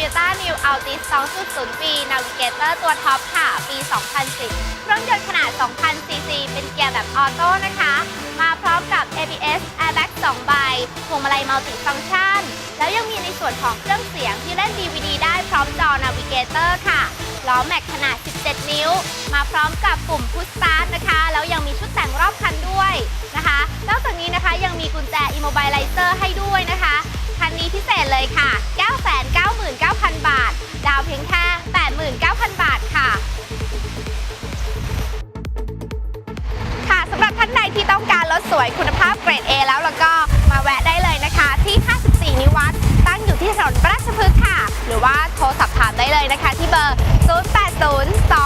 Toyota New Altis 2.0ปี Navigator ตัวท็อปค่ะ ปี 2010 เครื่องยนต์ขนาด 2,000 ซีซี เป็นเกียร์แบบออโต้นะคะ มาพร้อมกับ ABS Airbag 2 ใบพวงมาลัยมัลติฟัง c t ชัน แล้วยังมีในส่วนของเครื่องเสียงที่เล่น DVD ได้พร้อมจอ Navigator ค่ะล้อแม็กขนาด 17 นิ้ว มาพร้อมกับปุ่ม Push Start นะคะ แล้วยังมีชุดแต่งรอบคันด้วยนะคะ นอกจากนี้นะคะยังมีกุญแจ Immobilizer ให้ด้วยนะคะ คันนี้พิเศษเลยค่ะ9 ที่ต้องการรถสวยคุณภาพเกรด A แล้วแล้วก็มาแวะได้เลยนะคะ ที่ 54 นิวัตตั้งอยู่ที่ถนนราชพฤกษ์ค่ะ หรือว่าโทรสอบถามได้เลยนะคะ ที่เบอร์ 0 8 0 2